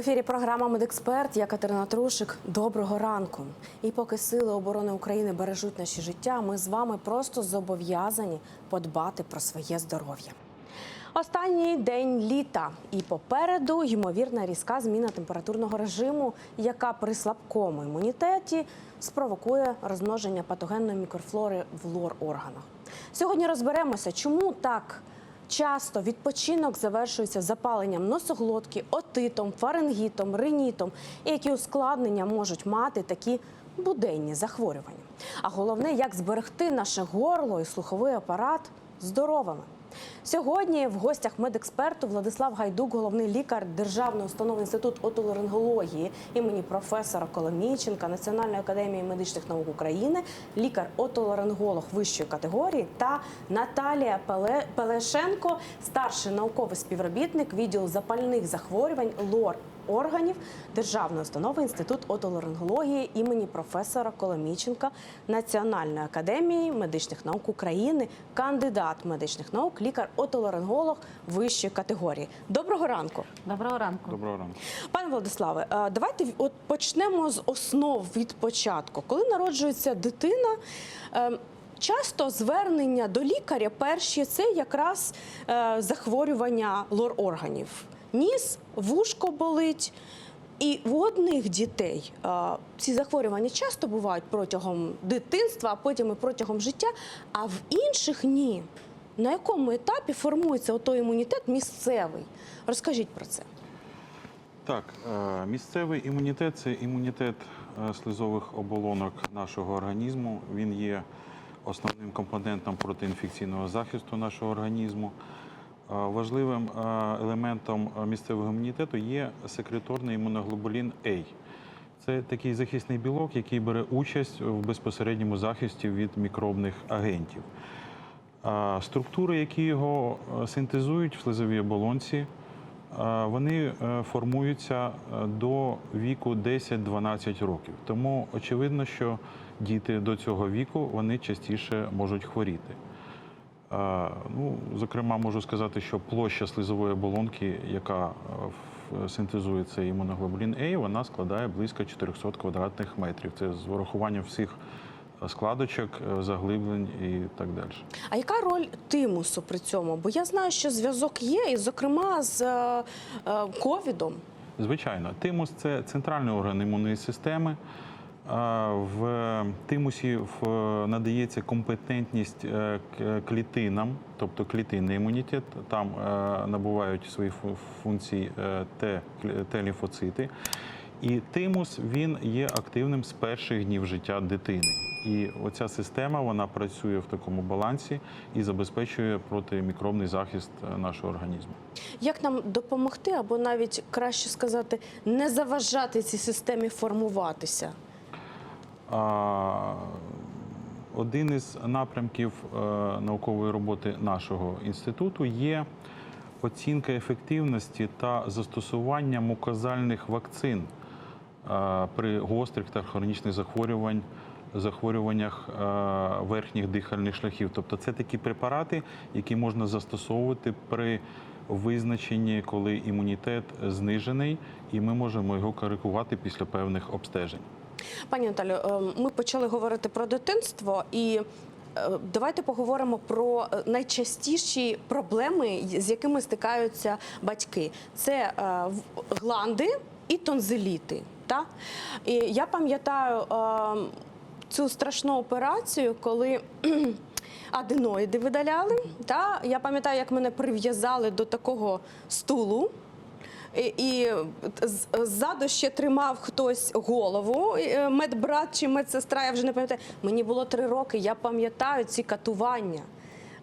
Ефірі програма Медексперт. Я Катерина Трушик. Доброго ранку. І поки сили оборони України бережуть наші життя, ми з вами просто зобов'язані подбати про своє здоров'я. Останній день літа, і попереду ймовірна різка зміна температурного режиму, яка при слабкому імунітеті спровокує розмноження патогенної мікрофлори в лор-органах. Сьогодні розберемося, чому так часто відпочинок завершується запаленням носоглотки, отитом, фарингітом, ринітом, які ускладнення можуть мати такі буденні захворювання. А головне, як зберегти наше горло і слуховий апарат здоровими. Сьогодні в гостях медексперту Владислав Гайдук, головний лікар Державної установи інститут отоларингології імені професора Коломійченка Національної академії медичних наук України, лікар-отоларинголог вищої категорії та Наталія Пеле- Пелешенко, старший науковий співробітник відділу запальних захворювань ЛОР органів Державної установи інститут отоларингології імені професора Коломійченка Національної академії медичних наук України, кандидат медичних наук, лікар-отоларинголог вищої категорії. Доброго ранку, Доброго ранку. Доброго ранку. пане Владиславе. е, Давайте от почнемо з основ від початку. Коли народжується дитина. е, Часто звернення до лікаря перші це якраз е, захворювання лор-органів. Ніс, вушко болить. І в одних дітей е, ці захворювання часто бувають протягом дитинства, а потім і протягом життя, а в інших ні. На якому етапі формується отой імунітет місцевий? Розкажіть про це. Так, е, місцевий імунітет це імунітет е, слизових оболонок нашого організму. Він є основним компонентом протиінфекційного захисту нашого організму. Важливим елементом місцевого імунітету є секреторний імуноглобулін А. Це такий захисний білок, який бере участь в безпосередньому захисті від мікробних агентів. Структури, які його синтезують в слизовій оболонці, вони е, формуються е, до віку 10-12 років. Тому очевидно, що діти до цього віку вони частіше можуть хворіти. Ну, зокрема, можу сказати, що площа слизової оболонки, яка е, синтезує цей імуноглобулін А, вона складає близько 400 квадратних метрів. Це з урахуванням всіх е, складочок, е, заглиблень і так далі. А яка роль тимусу при цьому? Бо я знаю, що зв'язок є, і, зокрема, з ковідом. Звичайно, тимус це центральний орган імунної системи. В тимусі надається компетентність е, клітинам, тобто клітинний імунітет. Там е, набувають свої функції е, Т-лімфоцити. І тимус він є активним з перших днів життя дитини. І оця система вона працює в такому балансі і забезпечує протимікробний захист нашого організму. Як нам допомогти, або навіть краще сказати, не заважати цій системі формуватися? Один із напрямків е, наукової роботи нашого інституту є оцінка ефективності та застосування мукозальних вакцин е, при гострих та хронічних захворювань, захворюваннях е, верхніх дихальних шляхів. Тобто це такі препарати, які можна застосовувати при визначенні, коли імунітет знижений, і ми можемо його коригувати після певних обстежень. Пані Наталю, е, ми почали говорити про дитинство і. е, Давайте поговоримо про е, найчастіші проблеми, з якими стикаються батьки. Це гланди і тонзиліти. Та? І я пам'ятаю цю страшну операцію, коли аденоїди видаляли. Та? Я пам'ятаю, як мене прив'язали до такого стулу. І, ззаду ще тримав хтось голову, е, медбрат чи медсестра, я вже не пам'ятаю. Мені було три роки, я пам'ятаю ці катування.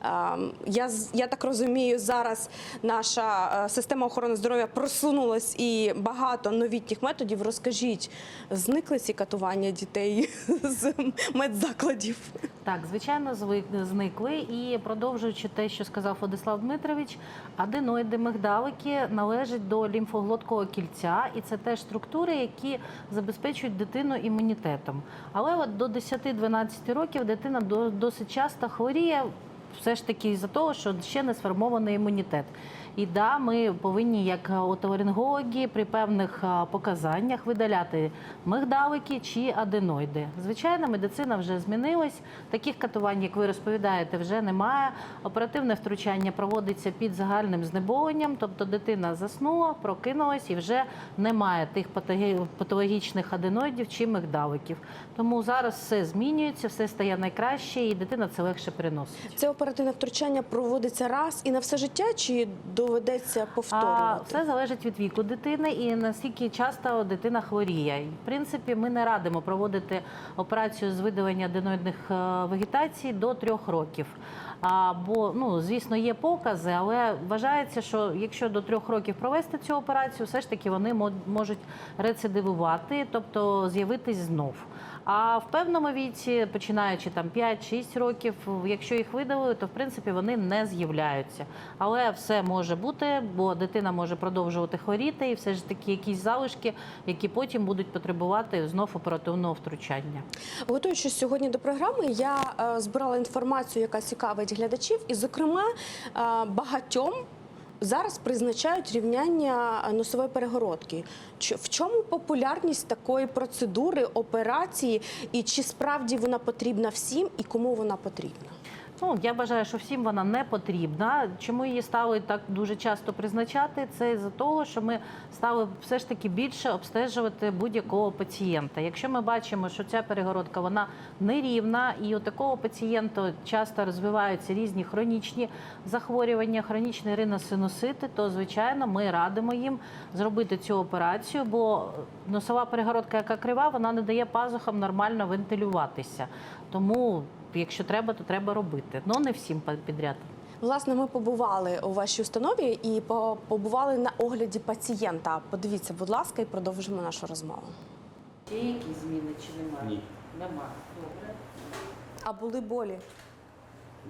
А, Я, я так розумію, зараз наша е, система охорони здоров'я просунулась і багато новітніх методів. Розкажіть, зникли ці катування дітей з медзакладів? Так, звичайно, зникли. І продовжуючи те, що сказав Владислав Дмитрович, аденоїди мигдалики належать до лімфоглоткового кільця, і це теж структури, які забезпечують дитину імунітетом. Але от до 10-12 років дитина до- досить часто хворіє. Все ж таки із-за того, що ще не сформований імунітет. І да, ми повинні, як отоларингологи, при певних показаннях видаляти мигдалики чи аденоїди. Звичайно, медицина вже змінилась. Таких катувань, як ви розповідаєте, вже немає. Оперативне втручання проводиться під загальним знеболенням, тобто дитина заснула, прокинулась і вже немає тих патологічних аденоїдів чи мигдаликів. Тому зараз все змінюється, все стає найкраще, і дитина це легше переносить. Це оперативне втручання проводиться раз і на все життя, чи доведеться повторювати? це залежить від віку дитини і наскільки часто дитина хворіє. В принципі, ми не радимо проводити операцію з видалення аденоїдних е, вегетацій до трьох років. А, бо, ну, звісно, є покази, але вважається, що якщо до трьох років провести цю операцію, все ж таки вони мо- можуть рецидивувати, тобто з'явитись знов. А в певному віці, починаючи там 5-6 років, якщо їх видалили, то в принципі вони не з'являються. Але все може бути, бо дитина може продовжувати хворіти, і все ж таки якісь залишки, які потім будуть потребувати знов оперативного втручання. Готуючись сьогодні до програми, я е, збирала інформацію, яка цікавить глядачів, і, зокрема, е, багатьом. Зараз призначають рівняння носової перегородки. В чому популярність такої процедури, операції, і чи справді вона потрібна всім, і кому вона потрібна? Ну, я вважаю, що всім вона не потрібна. Чому її стали так дуже часто призначати? Це із-за того, що ми стали все ж таки більше обстежувати будь-якого пацієнта. Якщо ми бачимо, що ця перегородка вона нерівна, і у такого пацієнта часто розвиваються різні хронічні захворювання, хронічний риносинусити, то звичайно ми радимо їм зробити цю операцію, бо носова перегородка, яка крива, вона не дає пазухам нормально вентилюватися. Тому якщо треба, то треба робити. Ну не всім підряд. Власне, ми побували у вашій установі і побували на огляді пацієнта. Подивіться, будь ласка, і продовжимо нашу розмову. Є якісь зміни чи немає? Ні. Немає. Добре. А були болі?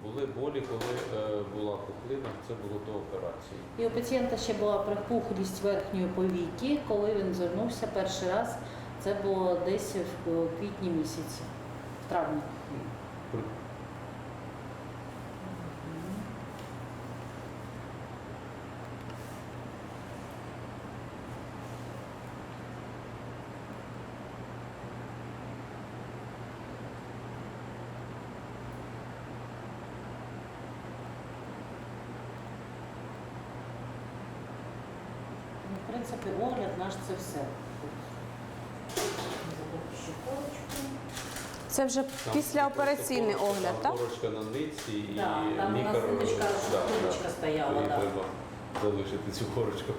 Були болі, коли е, була пухлина, це було до операції. І у пацієнта ще була припухлість верхньої повіки, коли він звернувся перший раз. Це було десь в квітні місяці, травні. Ну, в принципі, огляд наш це все. Це вже Там післяопераційний огляд, там так? Корочка на ниці і Да, там у нас ниточка, ниточка стояла, Тоді да. треба залишити цю корочку.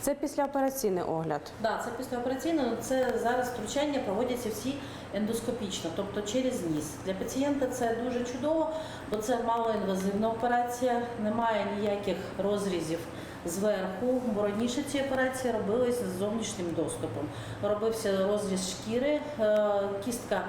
Це післяопераційний огляд. Да, це післяопераційно. Це зараз втручання проводяться всі ендоскопічно, тобто через ніс. Для пацієнта це дуже чудово, бо це малоінвазивна операція, немає ніяких розрізів зверху. Бо раніше ці операції робилися з зовнішнім доступом. Робився розріз шкіри, е, кістка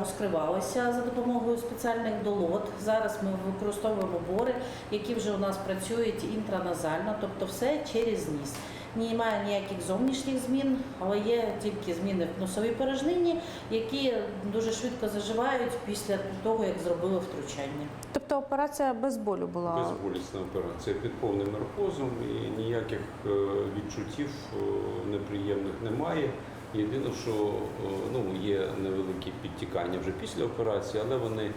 розкривалася за допомогою спеціальних долот. Зараз ми використовуємо бори, які вже у нас працюють інтраназально, тобто все через ніс. Немає ніяких зовнішніх змін, але є тільки зміни в носовій порожнині, які дуже швидко заживають після того, як зробили втручання. Тобто операція без болю була. Безболісна операція під повним наркозом і ніяких е, відчуттів е, неприємних немає. Єдине, що е, ну, є невеликі підтікання вже після операції, але вони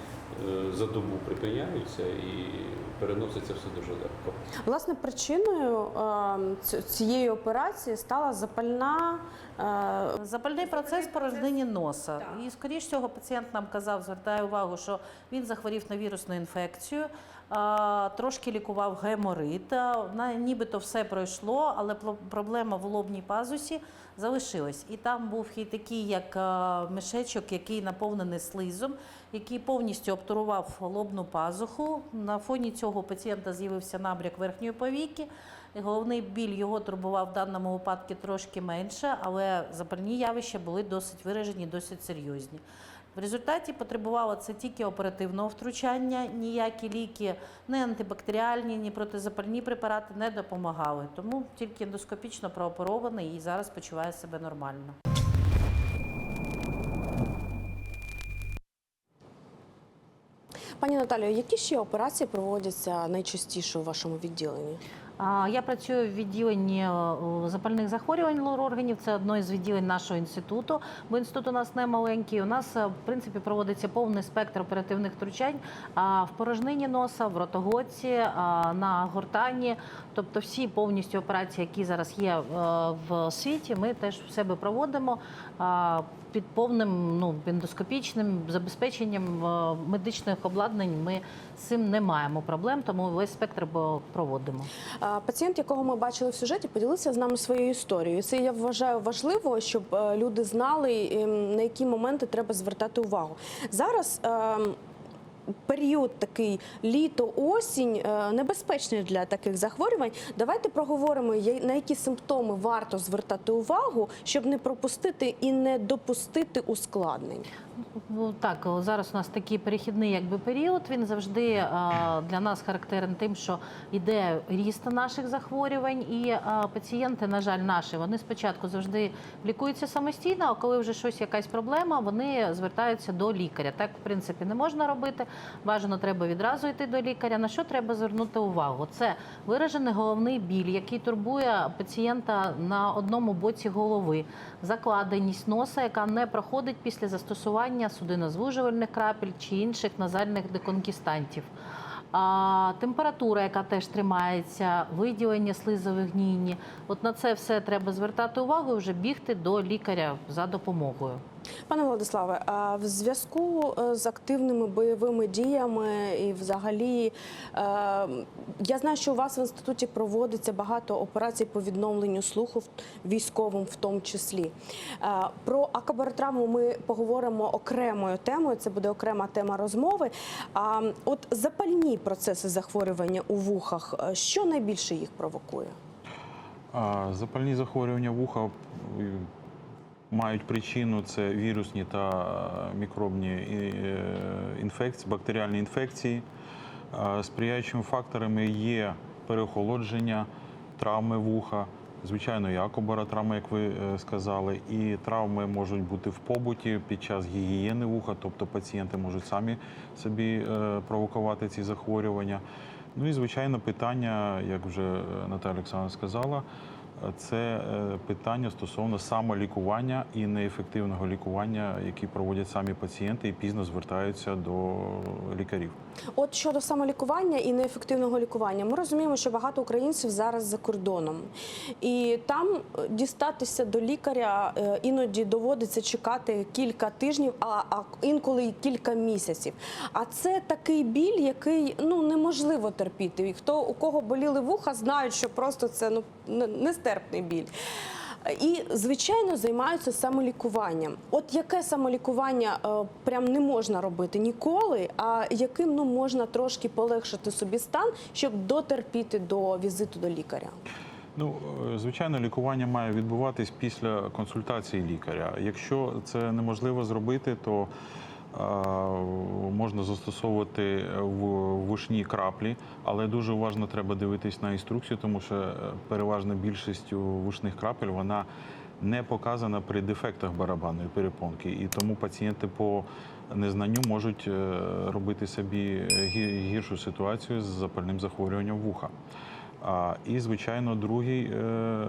за добу припиняються і переноситься все дуже легко. Власне, причиною е, цієї операції стала запальна. е, Запальний процес порожнині носа. І, скоріш всього, пацієнт нам казав, звертає увагу, що він захворів на вірусну інфекцію, трошки лікував геморит. Нібито все пройшло, але проблема в лобній пазусі залишилась. І там був і такий, як мішечок, який наповнений слизом, який повністю обтурував лобну пазуху. На фоні цього пацієнта з'явився набряк верхньої повіки. Головний біль його турбував в даному випадку трошки менше, але запальні явища були досить виражені, досить серйозні. В результаті потребувало це тільки оперативного втручання, ніякі ліки, ні антибактеріальні, ні протизапальні препарати не допомагали. Тому тільки ендоскопічно прооперований і зараз почуває себе нормально. Пані Наталію, які ще операції проводяться найчастіше у вашому відділенні? Я працюю в відділенні е, запальних захворювань лор-органів. Це одне з відділень нашого інституту, бо інститут у нас не маленький. У нас е, в принципі проводиться повний спектр оперативних втручань в порожнині носа, в ротоглотці, на гортані. Тобто всі повністю операції, які зараз є е, в світі, ми теж в себе проводимо під повним ну, ендоскопічним забезпеченням медичних обладнань. Ми з цим не маємо проблем, тому весь спектр проводимо. Пацієнт, якого ми бачили в сюжеті, поділився з нами своєю історією. Це я вважаю важливо, щоб е, люди знали, ем, на які моменти треба звертати увагу. Зараз. ем, Період такий літо-осінь е, небезпечний для таких захворювань. Давайте проговоримо, на які симптоми варто звертати увагу, щоб не пропустити і не допустити ускладнень. Ну, Так, зараз у нас такий перехідний якби період. Він завжди е, для нас характерен тим, що йде ріст наших захворювань, і е, пацієнти, на жаль, наші, вони спочатку завжди лікуються самостійно, а коли вже щось якась проблема, вони звертаються до лікаря. Так, в принципі, не можна робити. Бажано треба відразу йти до лікаря. На що треба звернути увагу? Це виражений головний біль, який турбує пацієнта на одному боці голови, закладеність носа, яка не проходить після застосування судинозвужувальних крапель чи інших назальних деконкістантів. А, температура, яка теж тримається, виділення слизових гнійні. От на це все треба звертати увагу і вже бігти до лікаря за допомогою. Пане Владиславе, в зв'язку е, з активними бойовими діями і взагалі е, я знаю, що у вас в інституті проводиться багато операцій по відновленню слуху військовим, в тому числі. Е, Про акабаротравму ми поговоримо окремою темою. Це буде окрема тема розмови. А от запальні процеси захворювання у вухах, що найбільше їх провокує? Запальні захворювання вуха мають причину це вірусні та мікробні е, інфекції, бактеріальні інфекції. Сприяючими факторами є переохолодження, травми вуха, звичайно, і акобаротравма, як ви е, сказали, і травми можуть бути в побуті під час гігієни вуха, тобто пацієнти можуть самі собі е, провокувати ці захворювання. Ну і звичайно, питання, як вже е, Наталя Олександровна сказала, е, це е, питання стосовно самолікування і неефективного лікування, які проводять самі пацієнти і пізно звертаються до лікарів. От щодо самолікування і неефективного лікування, ми розуміємо, що багато українців зараз за кордоном, і там е, дістатися до лікаря е, іноді доводиться чекати кілька тижнів, а, інколи й кілька місяців. А це такий біль, який ну неможливо терпіти. І хто у кого боліли вуха, знають, що просто це ну нестерпний біль. І звичайно займаються самолікуванням. От яке самолікування е, прям не можна робити ніколи, а яким ну можна трошки полегшити собі стан, щоб дотерпіти до візиту до лікаря. Ну, е, звичайно, лікування має відбуватись після консультації лікаря. Якщо це неможливо зробити, то можна застосовувати в вушні краплі, але дуже уважно треба дивитись на інструкцію, тому що е, переважна більшість вушних крапель вона не показана при дефектах барабанної перепонки, і тому пацієнти по незнанню можуть е, робити собі гіршу ситуацію з запальним захворюванням вуха. А, і, звичайно, другий е,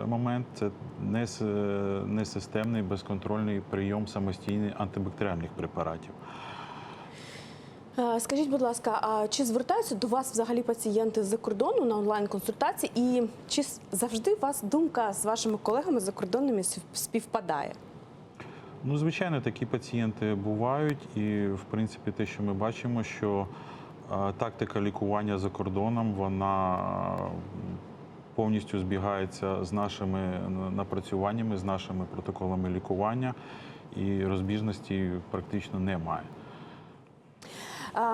момент це нес- несистемний безконтрольний прийом самостійних антибактеріальних препаратів. Е, Скажіть, будь ласка, а чи звертаються до вас взагалі пацієнти з-за кордону на онлайн-консультації? І чи завжди у вас думка з вашими колегами закордонними спів- співпадає? Ну, звичайно, такі пацієнти бувають, і в принципі, те, що ми бачимо, що тактика лікування за кордоном вона е, повністю збігається з нашими напрацюваннями, з нашими протоколами лікування, і розбіжності практично немає.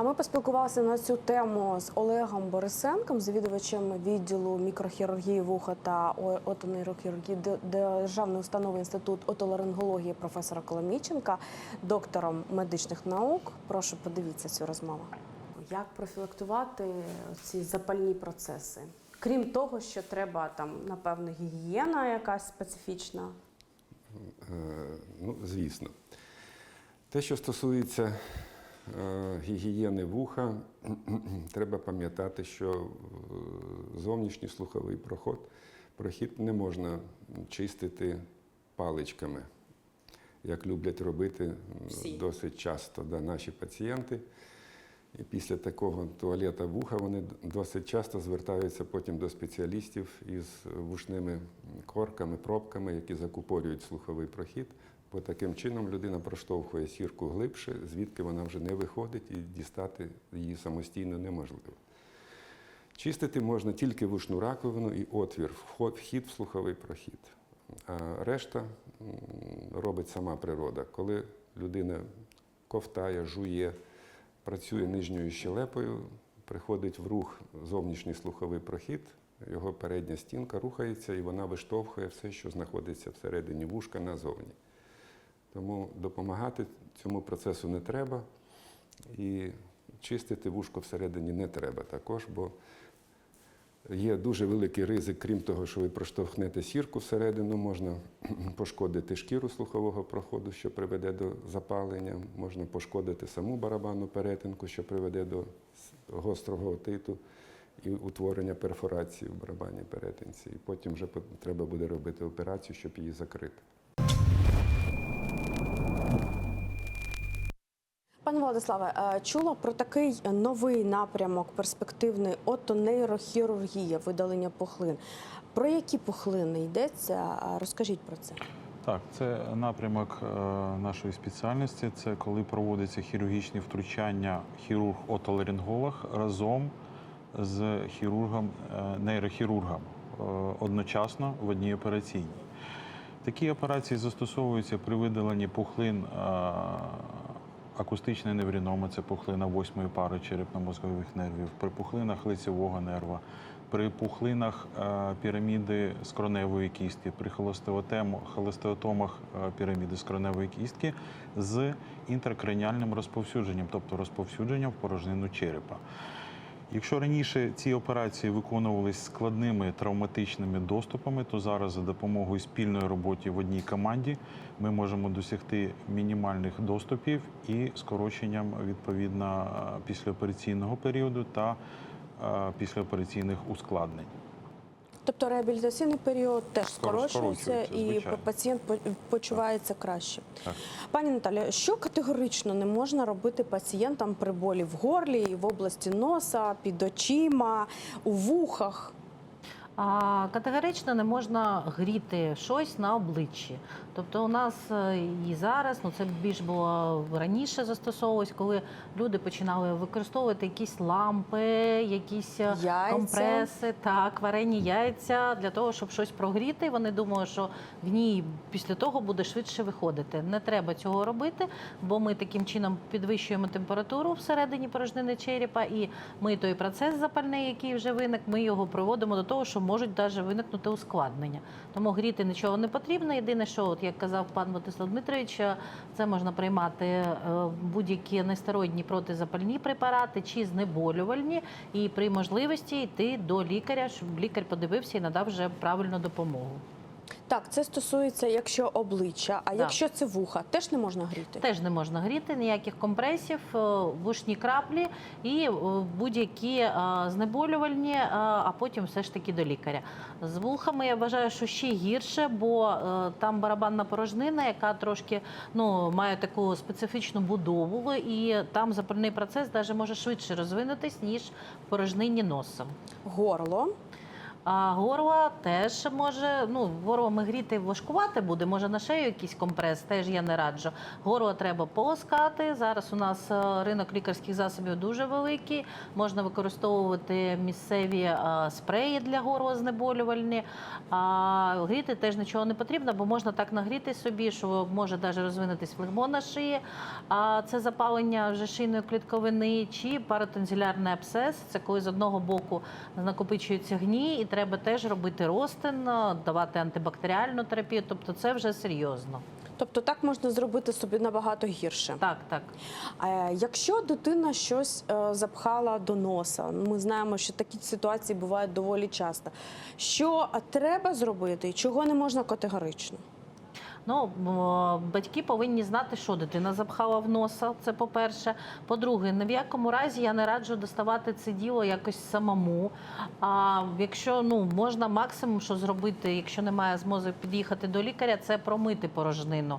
Ми поспілкувалися на цю тему з Олегом Борисенком, завідувачем відділу мікрохірургії вуха та отонейрохірургії Державної установи інститут отоларингології професора Коломійченка, доктором медичних наук. Прошу подивіться цю розмову. Як профілактувати ці запальні процеси? Крім того, що треба там, напевно, гігієна якась специфічна. Е, Ну, звісно. Те, що стосується е, гігієни вуха треба пам'ятати, що е, зовнішній слуховий проход, прохід не можна чистити паличками, як люблять робити Всі. досить часто да, наші пацієнти. Після такого туалета вуха вони досить часто звертаються потім до спеціалістів із вушними корками, пробками, які закупорюють слуховий прохід. Бо таким чином людина проштовхує сірку глибше, звідки вона вже не виходить, і дістати її самостійно неможливо. Чистити можна тільки вушну раковину і отвір, вхід в слуховий прохід. А решта робить сама природа. Коли людина ковтає, жує, працює нижньою щелепою, приходить в рух зовнішній слуховий прохід, його передня стінка рухається і вона виштовхує все, що знаходиться всередині вушка назовні. Тому допомагати цьому процесу не треба і чистити вушко всередині не треба також, бо є дуже великий ризик, крім того, що ви проштовхнете сірку всередину, можна пошкодити шкіру слухового проходу, що приведе до запалення, можна пошкодити саму барабанну перетинку, що приведе до гострого отиту і утворення перфорації в барабанній перетинці. І потім вже треба буде робити операцію, щоб її закрити. Пане Владиславе, е, чула про такий новий напрямок перспективний отонейрохірургія, видалення пухлин. Про які пухлини йдеться? Розкажіть про це. Так, це напрямок е, нашої спеціальності. Це коли проводиться хірургічні втручання хірург-отоларинголог разом з хірургом, е, нейрохірургом одночасно в одній операційній. Такі операції застосовуються при видаленні пухлин е, акустичної невріноми, це пухлина восьмої пари черепно-мозгових нервів, при пухлинах лицевого нерва, при пухлинах е, піраміди скроневої кістки, при холестеотомах е, піраміди скроневої кістки з інтеркраніальним розповсюдженням, тобто розповсюдженням в порожнину черепа. Якщо раніше ці операції виконувалися складними травматичними доступами, то зараз за допомогою спільної роботи в одній команді ми можемо досягти мінімальних доступів і скороченням відповідно післяопераційного періоду та е, післяопераційних ускладнень. Тобто реабілітаційний період теж скорочується і звичайно. пацієнт почувається почувається краще. Так. Пані Наталі, що категорично не можна робити пацієнтам при болі в горлі, в області носа, під очима, у вухах? А категорично не можна гріти щось на обличчі. Тобто у нас е, і зараз, ну це більш було раніше застосовувалось, коли люди починали використовувати якісь лампи, якісь е, Яйця. компреси, так, варені яйця для того, щоб щось прогріти. Вони думали, що гній після того буде швидше виходити. Не треба цього робити, бо ми таким чином підвищуємо температуру всередині порожнини черепа, і ми той процес запальний, який вже виник, ми його приводимо до того, що можуть навіть виникнути ускладнення. Тому гріти нічого не потрібно. Єдине, що от як казав пан Владислав Дмитрович, е, це можна приймати е, будь-які нестероїдні протизапальні препарати чи знеболювальні, і при можливості йти до лікаря, щоб лікар подивився і надав вже правильну допомогу. Так, це стосується, якщо обличчя, а Да. якщо це вуха, теж не можна гріти. Теж не можна гріти, ніяких компресів, е, вушні краплі і е, будь-які е, знеболювальні, а потім все ж таки до лікаря. З вухами я вважаю, що ще гірше, бо там барабанна порожнина, яка трошки ну, має таку специфічну будову, і там запальний процес навіть може швидше розвинутись, ніж в порожнині носа. Горло. А горло теж може, ну, горло ми гріти важкувати буде, може на шею якийсь компрес, теж я не раджу. Горло треба полоскати. Зараз у нас е, ринок лікарських засобів дуже великий. Можна використовувати місцеві е, спреї для горла знеболювальні. А гріти теж нічого не потрібно, бо можна так нагріти собі, що може навіть розвинутись флегмон на шиї. А це запалення вже шийної клітковини чи паратензілярний абсцес. Це коли з одного боку накопичується гній, треба теж робити ростин, давати антибактеріальну терапію. Тобто це вже серйозно. Тобто так можна зробити собі набагато гірше. Так, так. А якщо дитина щось е, запхала до носа, ми знаємо, що такі ситуації бувають доволі часто. Що треба зробити і чого не можна категорично? Ну батьки повинні знати, що дитина запхала в носа. Це по-перше. По-друге, ні в якому разі я не раджу доставати це діло якось самому. А якщо ну можна максимум, що зробити, якщо немає змоги під'їхати до лікаря, це промити порожнину,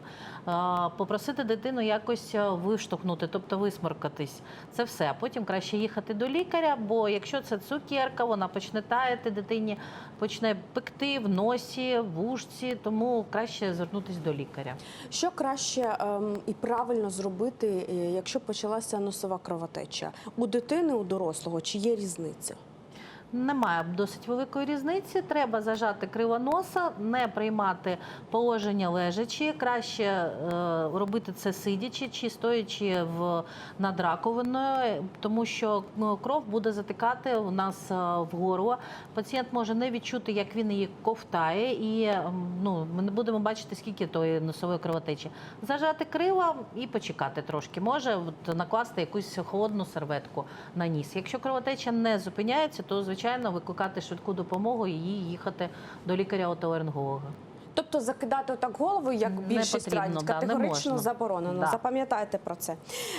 попросити дитину якось е, виштовхнути, тобто висморкатись. Це все. Потім краще їхати до лікаря, бо якщо це цукерка, вона почне таяти дитині, почне пекти в носі, в ушці, тому краще звернутися до лікаря. Що краще ем, і правильно зробити, е, якщо почалася носова кровотеча? У дитини, у дорослого, чи є різниця? Немає досить великої різниці. Треба зажати криво носа, не приймати положення лежачі. Краще е, робити це сидячи чи стоячи в над раковиною, тому що ну, кров буде затикати у нас е, в горло. Пацієнт може не відчути, як він її ковтає, і ну, ми не будемо бачити, скільки тої носової кровотечі. Зажати крила і почекати трошки. Може накласти якусь холодну серветку на ніс. Якщо кровотеча не зупиняється, то звичайно викликати швидку допомогу і їхати до лікаря-отоларинголога. Тобто закидати так голову, як більшість радять, категорично да, заборонено. Да. Запам'ятайте про це.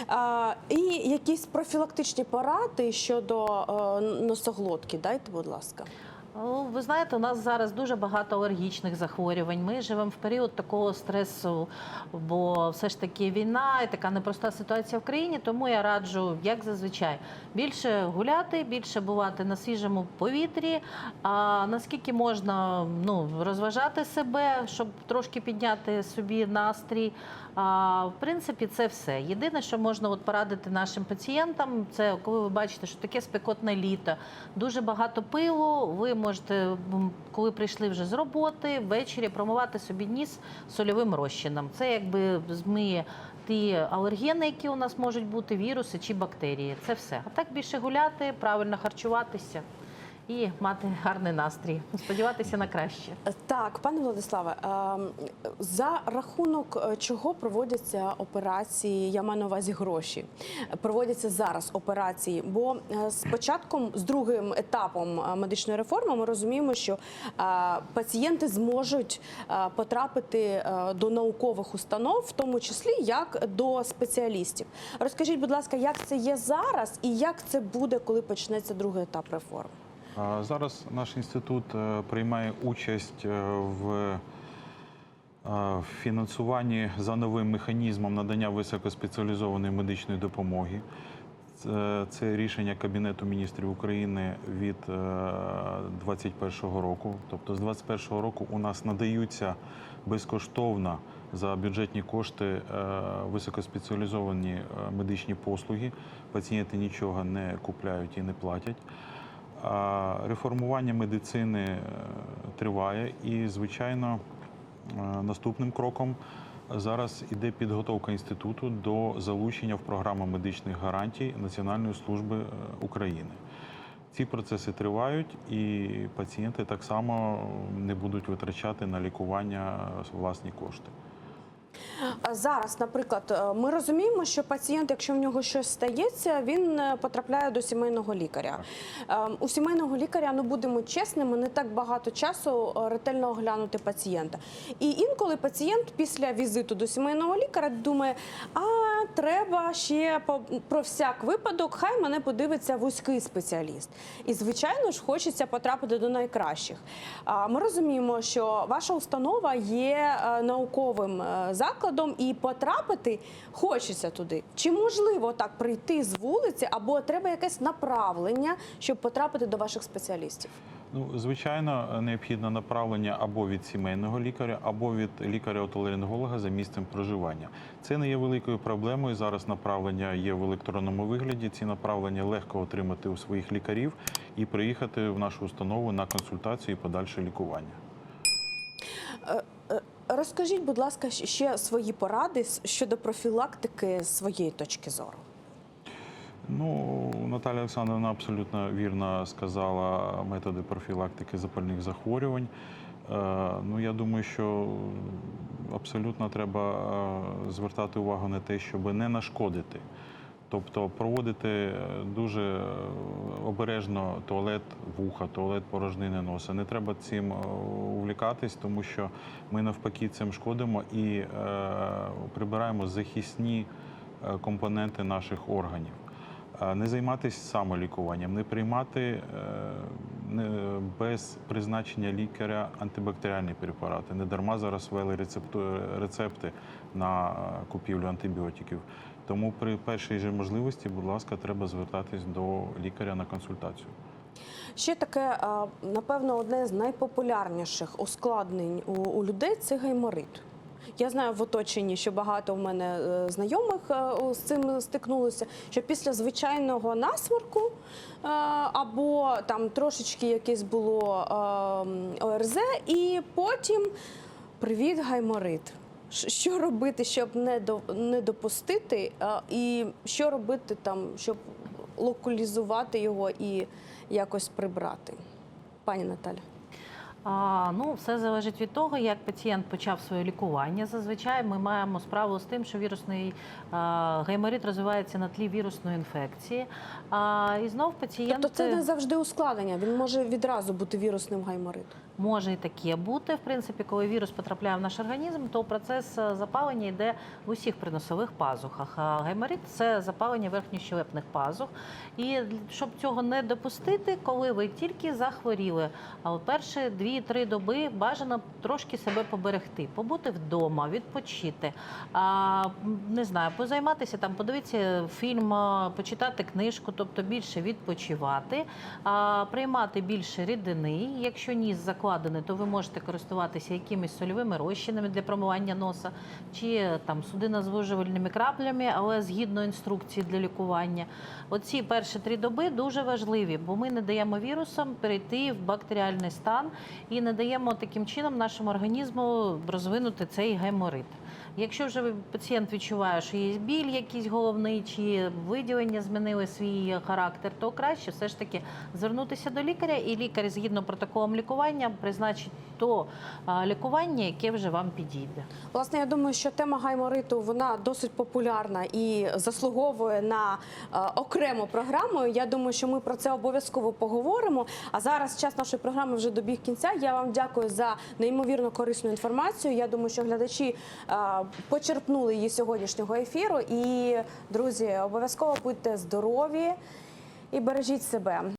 А, і якісь профілактичні поради щодо е, носоглотки, дайте, будь ласка. Ну, Ви знаєте, у нас зараз дуже багато алергічних захворювань. Ми живемо в період такого стресу, бо все ж таки війна і така непроста ситуація в країні. Тому я раджу, як зазвичай, більше гуляти, більше бувати на свіжому повітрі. А наскільки можна ну, розважати себе, щоб трошки підняти собі настрій. А, в принципі, це все. Єдине, що можна от порадити нашим пацієнтам, це коли ви бачите, що таке спекотне літо, дуже багато пилу. Ви можете, коли прийшли вже з роботи, ввечері промивати собі ніс сольовим розчином. Це якби змиє ті алергени, які у нас можуть бути, віруси чи бактерії. Це все. А так більше гуляти, правильно харчуватися і мати гарний настрій. Сподіватися на краще. Так, пане Владиславе, ем, за рахунок е, чого проводяться операції, я маю на увазі гроші, проводяться зараз операції. Бо е, з початком, з другим етапом е, медичної реформи, ми розуміємо, що пацієнти зможуть потрапити до наукових установ, в тому числі як до спеціалістів. Розкажіть, будь ласка, як це є зараз і як це буде, коли почнеться другий етап реформи? Зараз наш інститут е, приймає участь е, в е, фінансуванні за новим механізмом надання високоспеціалізованої медичної допомоги. Це, рішення Кабінету міністрів України від 2021 року. Тобто з 2021 року у нас надаються безкоштовно за бюджетні кошти високоспеціалізовані медичні послуги. Пацієнти нічого не купляють і не платять. Реформування медицини е, триває, і, звичайно, е, наступним кроком зараз іде підготовка інституту до залучення в програму медичних гарантій Національної служби е, України. Ці процеси тривають, і пацієнти так само не будуть витрачати на лікування власні кошти. А Зараз, наприклад, е, ми розуміємо, що пацієнт, якщо в нього щось стається, він е, потрапляє до сімейного лікаря. Е, У сімейного лікаря, ну будемо чесними, не так багато часу е, ретельно оглянути пацієнта. І інколи пацієнт після візиту до сімейного лікаря думає, а треба ще про всяк випадок, хай мене подивиться вузький спеціаліст. І звичайно ж хочеться потрапити до найкращих. Ми розуміємо, що ваша установа є е, науковим е, закладом, і потрапити хочеться туди. Чи можливо так прийти з вулиці, або треба якесь направлення, щоб потрапити до ваших спеціалістів? Ну, звичайно, необхідне направлення або від сімейного лікаря, або від лікаря-отоларинголога за місцем проживання. Це не є великою проблемою. Зараз направлення є в електронному вигляді. Ці направлення легко отримати у своїх лікарів і приїхати в нашу установу на консультацію і подальше лікування. Розкажіть, будь ласка, ще свої поради щодо профілактики з своєї точки зору. Ну, Наталя Олександровна абсолютно вірно сказала методи профілактики запальних захворювань. Е, Ну, я думаю, що абсолютно треба е, звертати увагу на те, щоб не нашкодити Тобто проводити е, дуже обережно туалет вуха, туалет порожнини носа. Не треба цим увлікатись, тому що ми навпаки цим шкодимо і прибираємо захисні компоненти наших органів. Не займатися самолікуванням, не приймати е, без призначення лікаря антибактеріальні препарати. Не дарма зараз ввели рецепти на е, купівлю антибіотиків. Тому при першій же можливості, будь ласка, треба звертатись до лікаря на консультацію. Ще таке, напевно, одне з найпопулярніших ускладнень у людей це гайморит. Я знаю в оточенні, що багато в мене е, знайомих е, з цим стикнулося, що після звичайного насморку е, або там трошечки якесь було е, ОРЗ, і потім привіт, гайморит. Що робити, щоб не до не допустити, і що робити там, щоб локалізувати його і якось прибрати? Пані Наталя. А, ну, все залежить від того, як пацієнт почав своє лікування. Зазвичай ми маємо справу з тим, що вірусний а, гайморит розвивається на тлі вірусної інфекції. А, і знов пацієнт Тобто це не завжди ускладнення. Він може відразу бути вірусним гайморитом. Може і таке бути. В принципі, коли вірус потрапляє в наш організм, то процес е, запалення йде в усіх приносових пазухах. А гайморит це запалення верхньощелепних пазух. І щоб цього не допустити, коли ви тільки захворіли, а от перші 2-3 доби бажано трошки себе поберегти, побути вдома, відпочити. А, не знаю, позайматися там, подивитися фільм, почитати книжку, тобто більше відпочивати, приймати більше рідини. Якщо ніс закладений, то ви можете користуватися якимись сольовими розчинами для промивання носа чи там судинозвужувальними краплями, але згідно інструкції для лікування. Оці перші три доби дуже важливі, бо ми не даємо вірусам перейти в бактеріальний стан і не даємо таким чином нашому організму розвинути цей геморит. Якщо вже пацієнт відчуває, що є біль якийсь головний, чи виділення змінили свій характер, то краще все ж таки звернутися до лікаря, і лікар згідно протоколом лікування призначить то лікування, яке вже вам підійде. Власне, я думаю, що тема гаймориту вона досить популярна і заслуговує на окрему програму. Я думаю, що ми про це обов'язково поговоримо. А зараз час нашої програми вже добіг кінця. Я вам дякую за неймовірно корисну інформацію. Я думаю, що глядачі почерпнули її сьогоднішнього ефіру. І друзі, обов'язково будьте здорові. І бережіть себе.